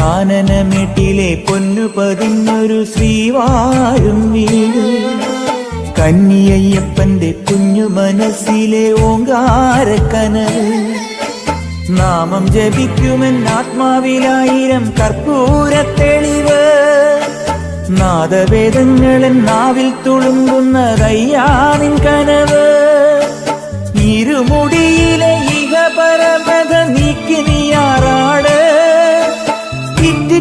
കാനനമേട്ടിലെ പൊന്നു പതിഞ്ഞൊരു ശ്രീവാഴും വീട്. കന്നിയയ്യപ്പന്റെ കുഞ്ഞു മനസ്സിലെ ഓങ്കാരക്കനൽ നാമം ജപിക്കുമെൻ ആത്മാവിലായിരം കർപ്പൂര തെളിവ്. നാദവേദങ്ങളൻ നാവിൽ തുളുമ്പുന്നതയ്യാനിൻ കനവ്. ഇരുമുടിയിലെ